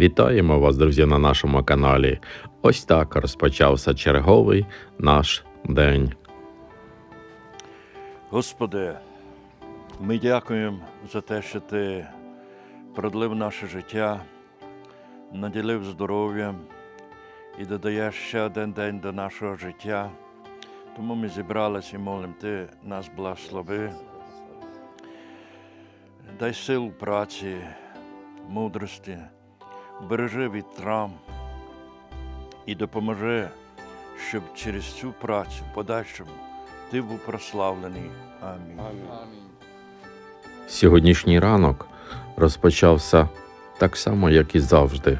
Вітаємо вас, друзі, на нашому каналі. Ось так розпочався черговий наш день. Господи, ми дякуємо за те, що Ти продлив наше життя, наділив здоров'ям і додаєш ще один день до нашого життя. Тому ми зібралися і молимо Ти нас благослови. Дай сил праці, мудрості, бережи від травм і допоможи, щоб через цю працю в подальшому ти був прославлений. Амінь. Сьогоднішній ранок розпочався так само, як і завжди.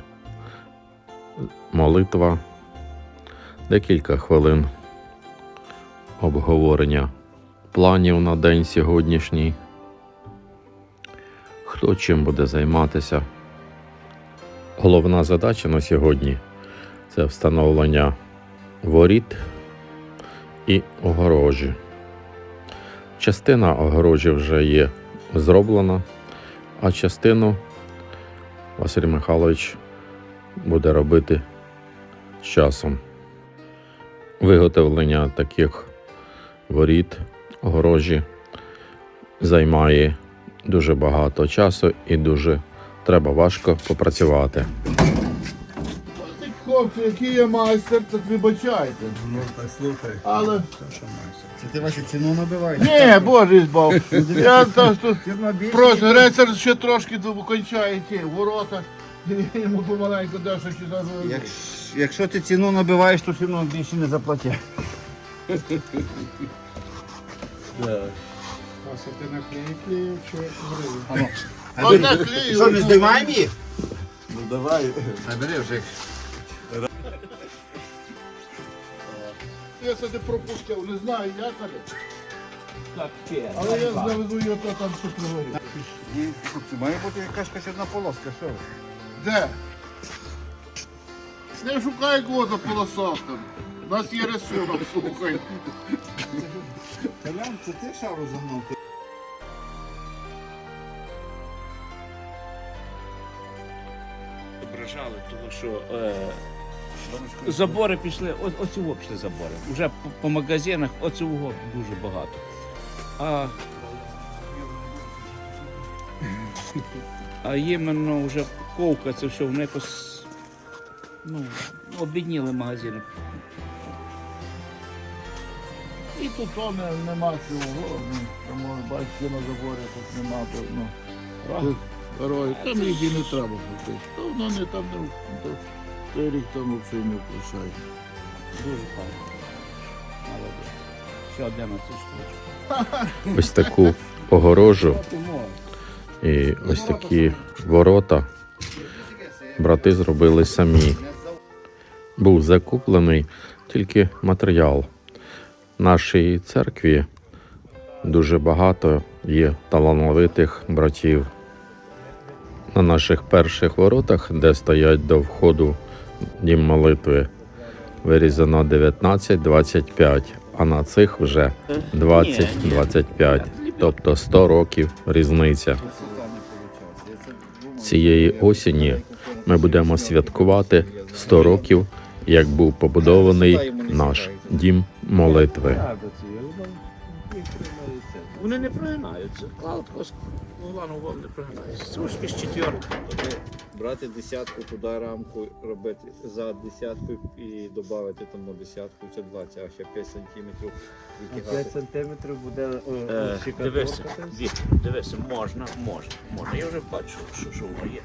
Молитва, декілька хвилин обговорення планів на день сьогоднішній. Хто чим буде займатися? Головна задача на сьогодні це встановлення воріт і огорожі. Частина огорожі вже є зроблена, а частину Василь Михайлович буде робити з часом. Виготовлення таких воріт, огорожі займає дуже багато часу і дуже треба важко попрацювати. Ти, хлопці, який я майстер, так вибачайте. Ну так слухай. Але. Це ти Вася ціну набиваєш? Ні, боже збав. Я так тут грецер ще трошки докончає ті ворота. Йому помаленьку дещо чи за Якщо, ти ціну набиваєш, то фірма більше не заплатить. А Одна клею. Що, не здиваємо їх? Ну давай. А бери вже. Я це не пропустив, не знаю, як але. Але я заведу його то там що говорить. Ні, хлопці, має бути якась хоч одна полоска, що ви? Де? Не шукай кого за полосатим. У нас є рисунок, слухай. Колян, це ти шару загнув? Ображали, тому що е, забори пішли, о, оцього пішли забори. Уже по, по магазинах оцього дуже багато. А, а іменно вже ковка, це все, вони якось ну, обідніли магазини. І тут то не, нема цього. Ну, може, бачите, на заборі тут нема. то, Ну, герої. Там їх не треба фактично. То воно не там не то, той рік там взагалі не впишає. Дуже файно. Молодець. Ще 11 штучок. Ось таку огорожу Тому і ось такі ворота брати зробили самі. Був закуплений тільки матеріал. В нашій церкві дуже багато є талановитих братів. На наших перших воротах, де стоять до входу дім молитви, вирізано 19-25, а на цих вже 20-25, тобто 100 років різниця. Цієї осені ми будемо святкувати 100 років, як був побудований наш дім молитви. Вони не прогинаються. Кладко з вугланом не прогинаються. Трошки з четвертки. брати десятку туди рамку робити за десятку і додати тому десятку, це 20, а ще 5 сантиметрів витягати. сантиметрів буде Е, дивися, Вік, дивися, можна, можна, можна. Я вже бачу, що, що воно є.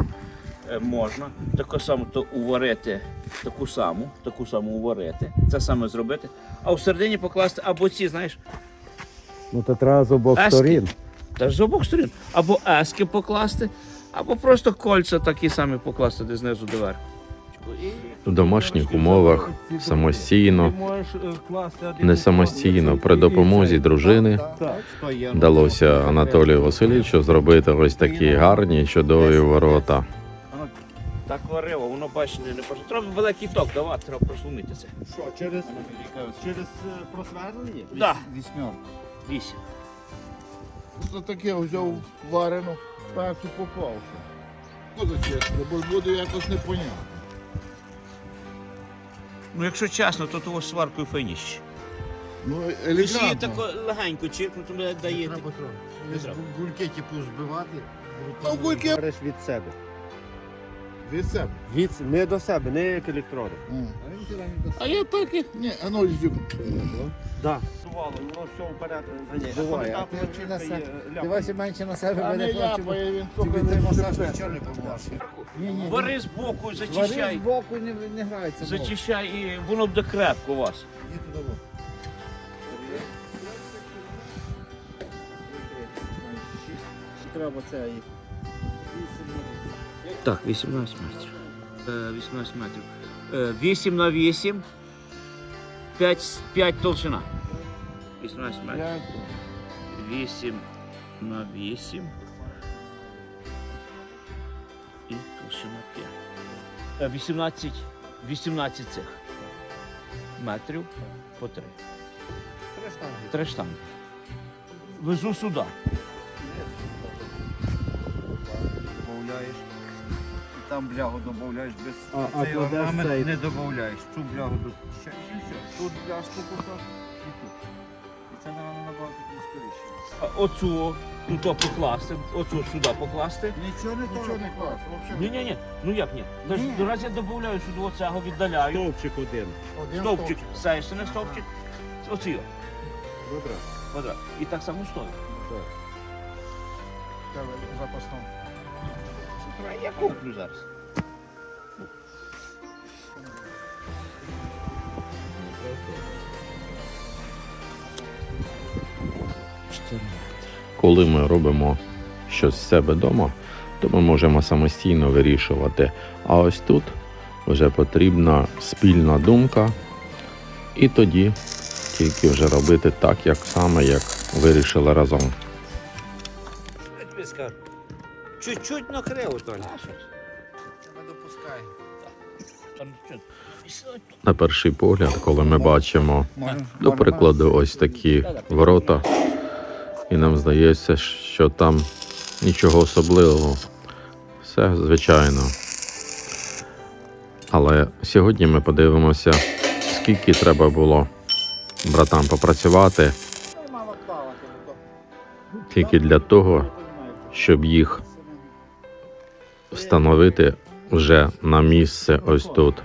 Е, можна таку саму то уварити, таку саму, таку саму уварити, це саме зробити, а в середині покласти або ці, знаєш, Ну то треба з обох Ески. сторін. та ж з обох сторін, або ески покласти, або просто кольця такі самі покласти де знизу до верху. В домашніх умовах самостійно, не самостійно, при допомозі дружини вдалося Анатолію Васильовичу зробити ось такі гарні, чудові ворота. Так варило, воно бачите, не просто. Треба великий ток давати, треба просунути. Що, через, через просверлення? Да. Вісім. Просто таке взяв варену, першу попався. Тако зачистити, бо буде якось непонятно. Ну, якщо чесно, то того сваркою файніше. Ну, її елегантно. тако легенько чиркнути, ви даєте. Ви гульки типу збивати. Ну, гульки Говориш від себе. Від себе. Від, не до себе, не як електроди. А я так і... Ні, а ну, зюк. Да. Воно все вперед Буває, а ти чи на себе- Ти менше на себе А не хлопче, бо бо він тобі трохи той не масаж шипе. нічого не поможе. Ні, ні, Вари з боку, Вари зачищай. з боку не, не грається. Зачищай і воно буде крепко у вас. Іди туди. Треба це і Так, 18 метрів. Е, 18 метрів. Е, 8 на 8. 5, 5 толщина. 18 метрів. Я 8 на 8. І толщина 5. Е, 18, 18 цих метрів по 3. Три штанги. Везу сюди. Добавляєш. Там блягу додаєш без А- а цей кладеш орнамент цей. не додаєш. Цю блягу до ще і все. Тут бляшку кусок і тут. І це напевно набагато скоріше. А Оцю тут покласти, оцю сюди покласти. Нічого не нічого не клас. Ні, ні, ні. Ну як ні? Тож Ні. до разу я додаю, що до цього віддаляю. Стовпчик один. Стовпчик, сеєшся стовпчик. Оці. Добре. Квадрат. І так само стоїть. Я куплю зараз. Коли ми робимо щось з себе вдома, то ми можемо самостійно вирішувати. А ось тут вже потрібна спільна думка, і тоді тільки вже робити так, як саме, як вирішили разом. Чуть-чуть накриво, Толя. Не допускай. На перший погляд, коли ми бачимо, до прикладу, ось такі ворота, і нам здається, що там нічого особливого. Все звичайно. Але сьогодні ми подивимося, скільки треба було братам попрацювати тільки для того, щоб їх встановити вже на місце ось тут.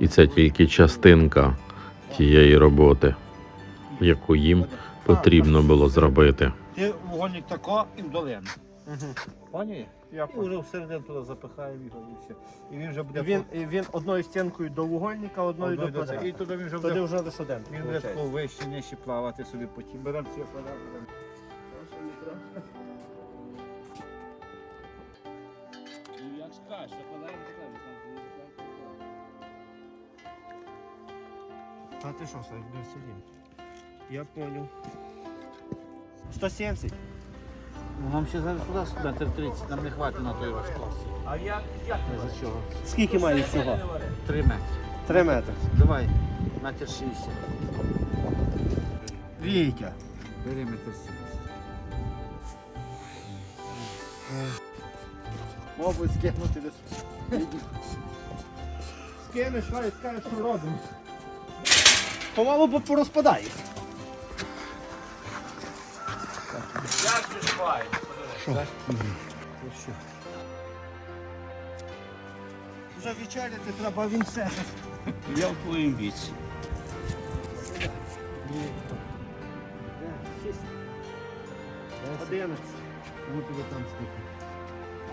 І це тільки частинка тієї роботи, яку їм потрібно було зробити. Ти вогонник тако і в долину. Поняє? Я І вже всередину туди запихаємо його і все. І він вже буде Він, він одною стінкою до вугольника, одною до Одною до це. І туди він вже Тоді буде вже лише один. він буде вище, нижче плавати собі потім. Беремо ці апарати. А ти що, Саш, не сидім? Я понял. 170. Ну, Нам ще зараз туди метр 30, нам не хватить на той розклас. А як, як За чого? Скільки має всього? Три метри. Три метри. Давай, метр 60. Вітя. Бери метр 70. Мабуть, скинути десь. Скинеш, хай скажеш, що робимо. Помалу бо порозпадається. Як відчуває? Вже вечеряти треба, він все. Я в твоїм віці. Одинадцять. Ну тебе там скільки.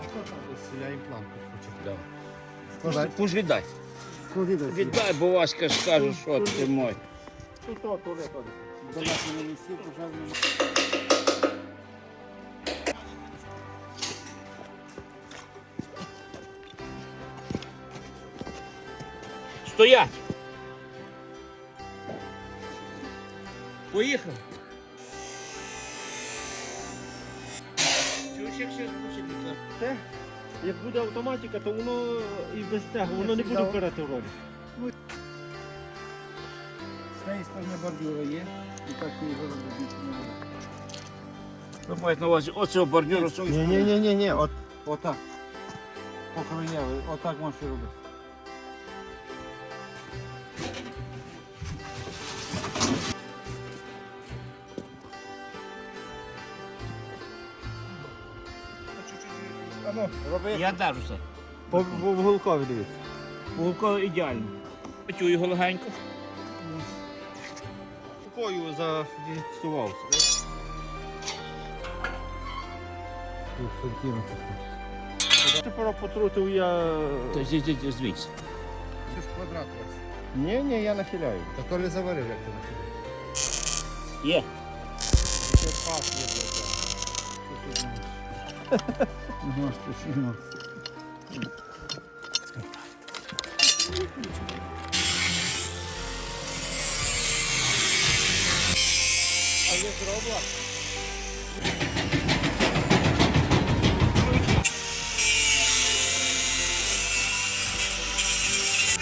А що там десь? Я імплант хочу. Пусть, пусть віддай. Віддай, бо Васька скаже, що ти мой. Тут то, туди, туди. До нас не вже в Стоять! Поїхав. Чуєш, як ще звучить вітер? Як буде автоматика, то воно і без цього, воно не буде вбирати в ролі. Бордюра є, і так його робити не буде. Ви маєте на увазі оцього бордюру. Ні, ні, ні, ні, ні, от, отак. покроєвий, отак можеш робити. Роби Я держуся. по вуголкові дивіться. Вуголково ідеально. Почую його легенько. Рукою зафіксувався. Тепер потрутив я. То звідси. звідси. Це ж квадрат у вас. Ні, ні, я нахиляю. Та то ли заварив, як ти нахиляєш. Є. Ще пас є для цього. Ага, спасибо.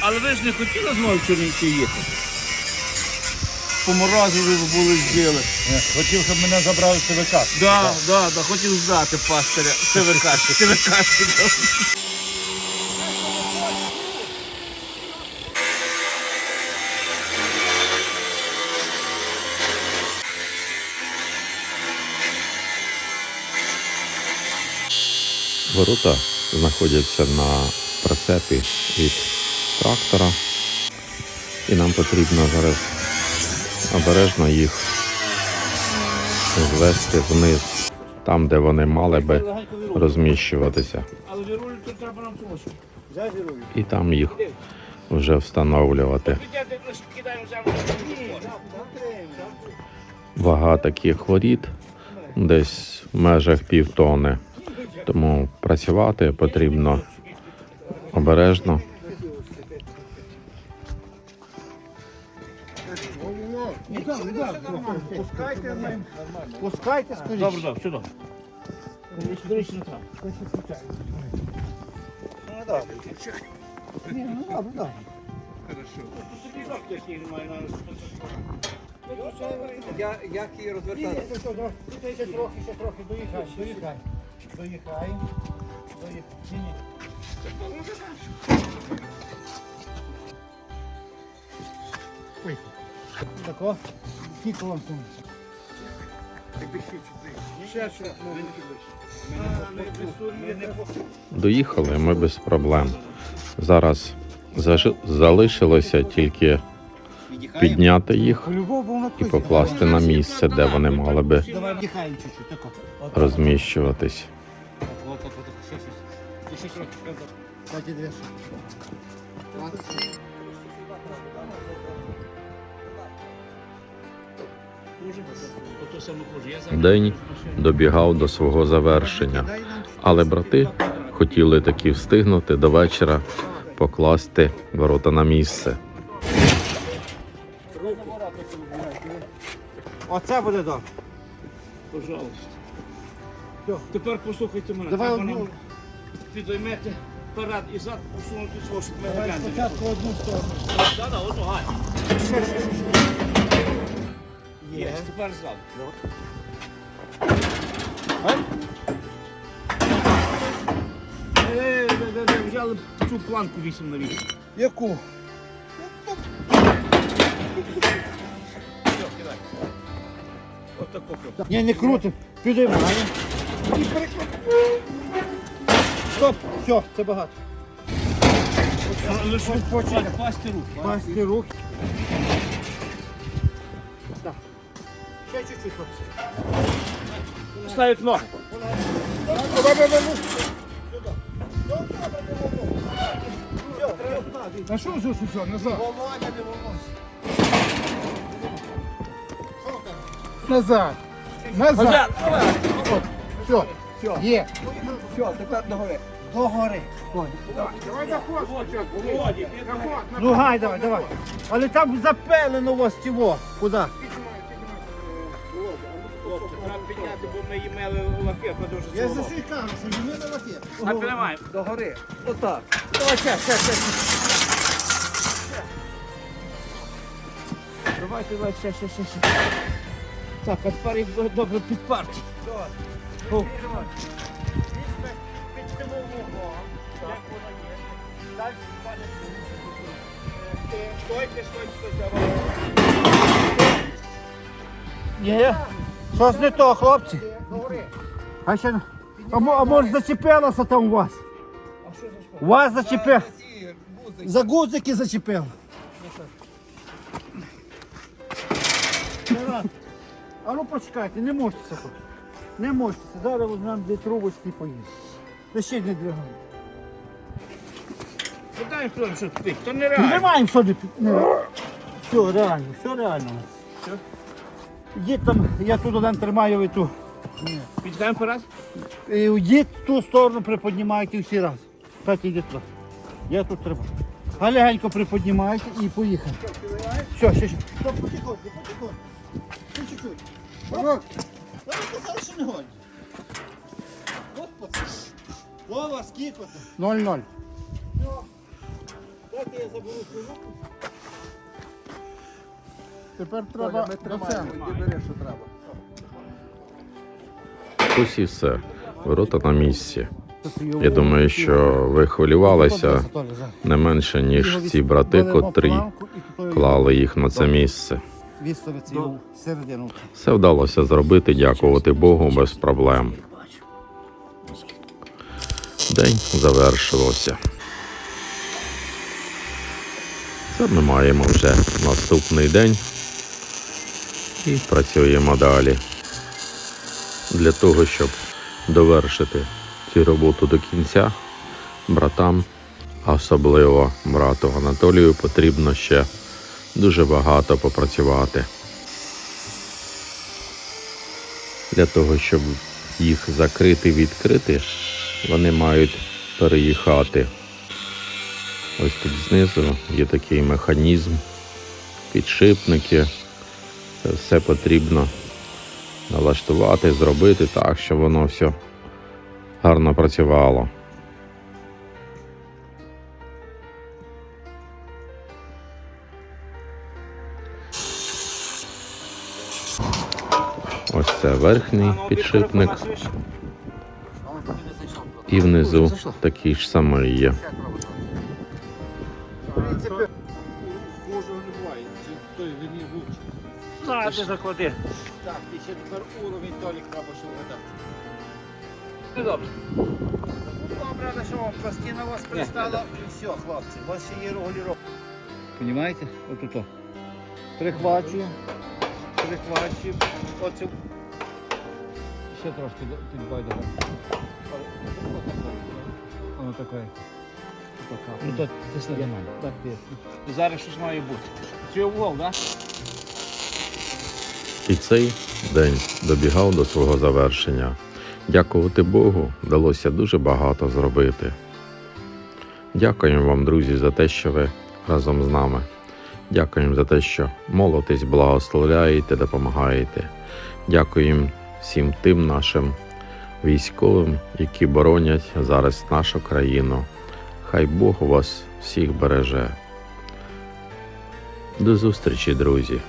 Але ви ж не хотіли знову в Чернівці їхати? По морозу ви були збили. Хотів, щоб мене забрали в ЦВК. Да, да, да, хотів здати пастиря. ТВК, ТВК. Ворота знаходяться на прицепі від трактора, і нам потрібно зараз обережно їх звести вниз, там, де вони мали би розміщуватися, і там їх вже встановлювати. Вага таких воріт десь в межах півтони. Тому працювати потрібно обережно. Пускайте. Пускайте, скажіть. Добре, добре, сюди. До речі, не треба. Я, як її розвертати? Ще трохи, ще трохи, доїхай, доїхай. Доїхай. Доїхай. Ні. Тако. Скільки вам там? Ще? Доїхали ми без проблем. Зараз залишилося тільки підняти їх і покласти на місце, де вони мали би розміщуватись. День добігав до свого завершення, але брати хотіли таки встигнути до вечора покласти ворота на місце. Оце буде добре. Пожалуйста. Тепер послухайте мене. Давай Треба одну. нам підіймете перед і зад, посунути свого, щоб ми Давай гляньте. спочатку одну сторону. Так, так, одну гай. Є, Є. тепер зад. Е, ви- ви- ви Взяли цю планку 8 на 8. Яку? Отако. Ні, не крути. Підіймай. І перекрути. Стоп, все, це багато. Лише пасти руки. Пасти руки. Так. Ще чуть-чуть, хлопці. Ставить ноги. А що ж що, назад? Володя, не волнуйся. Назад. Назад. Все. Все. Є. Все, тепер догори. Догори. Давай заходь. Володі, Ну гай, давай, давай. Але там запелено у вас цього. Куди? Треба підняти, бо ми її мели лафет, дуже Я за що й кажу, що не на лафет. А піднімаємо. Догори. Отак. Давай, ще, ще, ще. Давайте, давайте, ще, ще, ще, ще. Так, а тепер їх добре підпарти. Давай. О. Під цим вуглом. як воно є. Далі, пане Е, Стойте, стойте, стойте. Ні. Щось не то, хлопці. Говори. А ще а, мо- а може зачепилося там у вас? У вас зачепило? За гудзики зачепило. А ну почекайте, не можете це хоч. Не можете. Зараз візьмемо дві трубочки і поїдемо. Та ще не двигаємо. Подай, хто що ти, то Не нереально. маємо що не пі- не. Все, реально, все реально. Йдіть там, я тут один тримаю ви ту. Підгаємо пораз? І Йдіть в ту сторону, приподнімайте всі раз. Так, йдіть туди. Я тут тримаю. А легенько приподнімайте і поїхали. Все, ще, ще. Потихоньку, потихоньку. Ще чуть-чуть. Що не. От пацан. Вова, скільки то? 0-0. Дайте я заберу цю руку. Тепер треба на центр. Ось і все. Ворота на місці. Я думаю, що ви хвилювалися не менше, ніж ці брати, котрі клали їх на це місце. Виставити його всередину. Все вдалося зробити, дякувати Богу, без проблем. День завершився. Це ми маємо вже наступний день і працюємо далі. Для того, щоб довершити цю роботу до кінця, братам, особливо брату Анатолію, потрібно ще дуже багато попрацювати. Для того, щоб їх закрити, відкрити, вони мають переїхати. Ось тут знизу є такий механізм, підшипники. Це все потрібно налаштувати, зробити так, щоб воно все гарно працювало. Це верхній підшипник. І внизу такий ж самий є. Так, ти заклади. Так, і ще тепер уровень Толік треба ще вгадати. Ну, Добре. Добре, що вам пластина вас пристала і все, хлопці, у вас ще є регулювання. Понімаєте? От тут. Прихвачуємо. Прихвачуємо. Ще трошки підбай давай. Воно таке. Ну то тисни до мене. Так, тисни. Зараз щось має бути. Це угол, так? І цей день добігав до свого завершення. Дякувати Богу, вдалося дуже багато зробити. Дякуємо вам, друзі, за те, що ви разом з нами. Дякуємо за те, що молитесь, благословляєте, допомагаєте. Дякуємо всім тим нашим військовим, які боронять зараз нашу країну. Хай Бог вас всіх береже. До зустрічі, друзі!